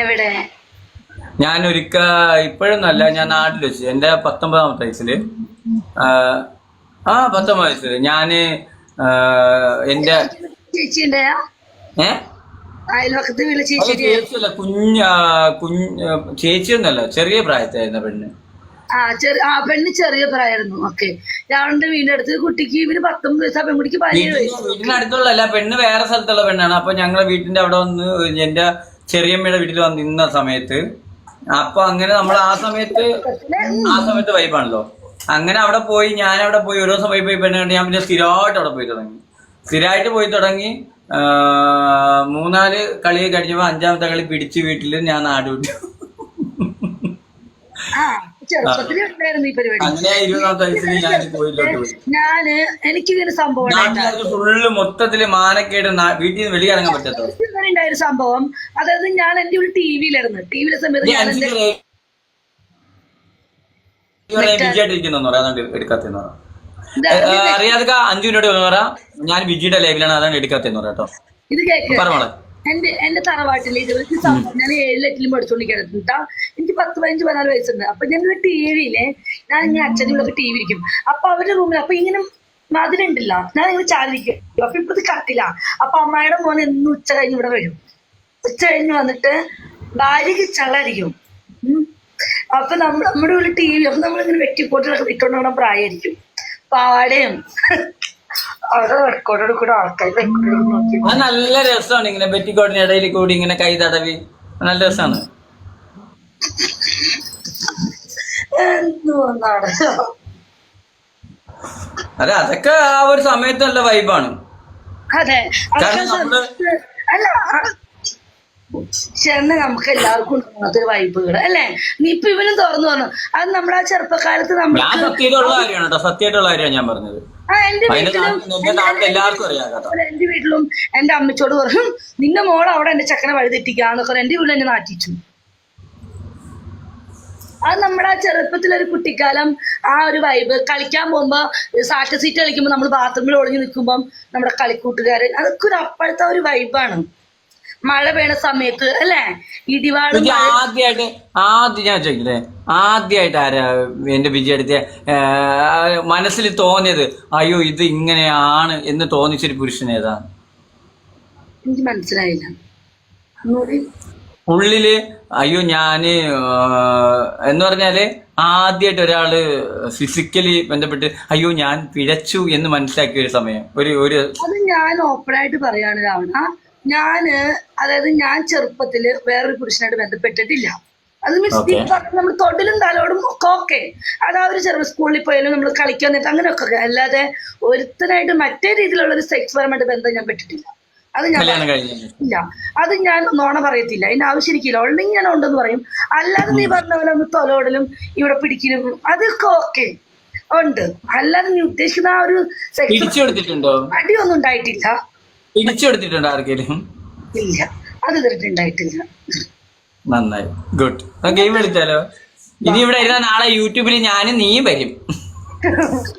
എവിടെ? ഞാൻ ഒരിക്ക ഇപ്പോഴൊന്നല്ല ഞാൻ നാട്ടിൽ വെച്ച് എന്റെ പത്തൊമ്പതാമത്തെ വയസ്സിൽ. ആ, പത്തൊമ്പത് വയസ്സിൽ. ഞാൻ എന്റെ ചേച്ചിയല്ല കുഞ്ഞ കുഞ്ഞ് ചേച്ചിയൊന്നല്ല ചെറിയ പ്രായത്തായിരുന്ന പെണ്ണ്. ആ ചെറിയ ആ പെണ്ണ് ചെറിയ പ്രായമായിരുന്നു ഓക്കെ. രാവണന്റെ വീടിനടുത്ത് കുട്ടിക്ക് ഇവർ പത്തൊമ്പത് വയസ്സ് ആ പെൺകുട്ടിക്ക് വീടിന് വീടിനടുത്തുള്ള പെണ്ണ് വേറെ സ്ഥലത്തുള്ള പെണ്ണാണ്. അപ്പൊ ഞങ്ങളെ വീട്ടിന്റെ അവിടെ വന്ന് എന്റെ ചെറിയമ്മയുടെ വീട്ടിൽ വന്ന് നിന്ന സമയത്ത് അപ്പൊ അങ്ങനെ നമ്മൾ ആ സമയത്ത് ആ സമയത്ത് വൈബാണല്ലോ അങ്ങനെ അവിടെ പോയി ഞാൻ അവിടെ പോയി ഓരോ ദിവസം പോയി പോയി കണ്ട് ഞാൻ പിന്നെ സ്ഥിരമായിട്ട് അവിടെ പോയി തുടങ്ങി. സ്ഥിരമായിട്ട് പോയി തുടങ്ങി മൂന്നാൽ കളി കഴിഞ്ഞപ്പോ അഞ്ചാമത്തെ കളി പിടിച്ച് വീട്ടിൽ ഞാൻ നാട് വിട്ടു. ഉണ്ടായിരുന്നു ഈ പരിപാടി? ഞാൻ ഞാൻ എനിക്ക് ഇങ്ങനെ സംഭവം ഫുള്ള് മൊത്തത്തിൽ മാനക്കേട് വീട്ടിൽ നിന്ന് വെളിയിറങ്ങാൻ പറ്റാത്ത ഉണ്ടായ ഒരു സംഭവം. അതായത് ഞാൻ എന്റെ ഒരു സമയത്ത് ഞാൻ എന്റെ വിജയായിട്ടിരിക്കുന്നു അതാണ് എടുക്കാത്തെന്ന് പറയാം ഇത് അറിയാതെ അഞ്ചു മിനിറ്റ് ഞാൻ വിജിയുടെ ലൈവിലാണ് അതാണ് എടുക്കാത്തെന്ന് പറയാം കേട്ടോ. പറഞ്ഞോളെ എന്റെ എന്റെ തറവാട്ടിൽ ഇതുവരെ സംഭവം ഞാൻ ഏഴിലെട്ടിലും കേട്ടാ എനിക്ക് പത്ത് പതിനഞ്ച് പതിനാല് വയസ്സുണ്ട്. അപ്പൊ ഞാൻ ഒരു ടിവിയിൽ ഞാൻ ഇങ്ങനെ അച്ഛനുള്ള ടി വി ഇരിക്കും. അപ്പൊ അവരുടെ റൂമിൽ അപ്പൊ ഇങ്ങനെ മതിലുണ്ടല്ല ഞാൻ ഇങ്ങനെ ചാലിരിക്കും അപ്പൊ ഇപ്പഴത്തെ കട്ടില്ല അപ്പൊ അമ്മയുടെ മോൻ എന്നും ഉച്ച കഴിഞ്ഞ് ഇവിടെ വരും. ഉച്ച കഴിഞ്ഞ് വന്നിട്ട് ഭാര്യക്ക് ചളരിക്കും. ഉം. അപ്പൊ നമ്മൾ നമ്മുടെ ഉള്ളിൽ ടി വി അപ്പൊ നമ്മളിങ്ങനെ വെട്ടിപ്പോട്ടിലൊക്കെ ഇട്ടോണ്ട് പോകണം പ്രായമായിരിക്കും. പാവാടയും അവിടെ റെക്കോർഡോട് കൂടെ ആൾക്കാർ റെക്കോർഡ് നോക്കി അത് നല്ല രസമാണ് ഇങ്ങനെ പെറ്റിക്കോട്ടിന് ഇടയിൽ കൂടി ഇങ്ങനെ കൈ തടവി. നല്ല രസമാണ്. അതെ അതൊക്കെ ആ ഒരു സമയത്ത് നല്ല വൈബാണ് അതെ. അല്ല നമുക്ക് എല്ലാവർക്കും ഉണ്ടാകാത്തൊരു വൈബുകൾ അല്ലേ? നീ ഇപ്പൊ ഇവനും തുറന്നു പറഞ്ഞു അത് നമ്മളാ ആ ചെറുപ്പകാലത്ത് നമ്മൾ സത്യമായിട്ടുള്ള കാര്യമാണ് സത്യമായിട്ടുള്ള കാര്യമാണ് ഞാൻ പറഞ്ഞത്. എന്റെ വീട്ടിലും എന്റെ അമ്മച്ചോട് പറഞ്ഞു നിന്റെ മോൾ അവിടെ എന്റെ ചക്കനെ വഴിതെറ്റിക്കാന്നൊക്കെ എന്റെ വീട്ടിൽ എന്നെ നാട്ടിച്ചു അത് നമ്മുടെ ആ ചെറുപ്പത്തിലൊരു കുട്ടിക്കാലം ആ ഒരു വൈബ് കളിക്കാൻ പോകുമ്പോ സാറ്റ സീറ്റ് കളിക്കുമ്പോ നമ്മൾ ബാത്റൂമിൽ ഒളിഞ്ഞു നിൽക്കുമ്പോൾ നമ്മുടെ കളിക്കൂട്ടുകാരൻ അതൊക്കെ ഒരു അപ്പോഴത്തെ ഒരു വൈബാണ് മഴ പെയ്യണ സമയത്ത് അല്ലേ? ഇടിവാളും ആദ്യമായിട്ട് ആദ്യം ഞാൻ ചോദിക്കില്ലേ ആദ്യമായിട്ട് ആരാ എന്റെ വിജയടുത്ത മനസ്സിൽ തോന്നിയത് അയ്യോ ഇത് ഇങ്ങനെയാണ് എന്ന് തോന്നിച്ചൊരു പുരുഷൻ ഏതാ? എനിക്ക് മനസ്സിലായില്ല. ഉള്ളിൽ അയ്യോ ഞാൻ എന്ന് പറഞ്ഞാൽ ആദ്യമായിട്ട് ഒരാൾ ഫിസിക്കലി ബന്ധപ്പെട്ട് അയ്യോ ഞാൻ പിഴച്ചു എന്ന് മനസ്സിലാക്കിയ ഒരു സമയം ഒരു ഒരു അത് ഞാൻ ഓപ്പണായിട്ട് പറയാണ് രാവണ. ഞാൻ അതായത് ഞാൻ ചെറുപ്പത്തിൽ വേറൊരു പുരുഷനായിട്ട് ബന്ധപ്പെട്ടിട്ടില്ല. അത് മീൻസ്. നമ്മൾ തൊടിലും തലോടും ഒക്കെ ഓക്കെ അത് ആ ഒരു ചെറിയ സ്കൂളിൽ പോയാലും നമ്മൾ കളിക്കാൻ നേരത്തെ അങ്ങനെയൊക്കെ ഒക്കെ. അല്ലാതെ ഒരുത്തനായിട്ട് മറ്റേ രീതിയിലുള്ള ഒരു സെക്സ് പരമായിട്ട് ബന്ധം ഞാൻ പെട്ടിട്ടില്ല. അത് ഞാൻ ഇല്ല. അത് ഞാൻ നോണ പറയത്തില്ല. അതിന്റെ ആവശ്യമില്ല എനിക്കില്ല. ഉണ്ടെങ്കിൽ ഞാൻ ഉണ്ടെന്ന് പറയും. അല്ലാതെ നീ പറഞ്ഞ പോലെ ഒന്ന് തൊലോടലും ഇവിടെ പിടിക്കലും അതൊക്കെ ഓക്കെ ഉണ്ട്. അല്ലാതെ നീ ഉദ്ദേശിക്കുന്ന ആ ഒരു സെക്സ് അടിയൊന്നും ഉണ്ടായിട്ടില്ല. പിടിച്ചു കൊടുത്തിട്ടുണ്ടോ ആർക്കെങ്കിലും ഇല്ല. അത് ഇതുവരെ ഉണ്ടായിട്ടില്ല നന്നായി ഗുഡ് ഗെയിം കളിച്ചാലോ ഇനി ഇവിടെ ഇരുന്ന നാളെ യൂട്യൂബിൽ ഞാനും നീയും വരും.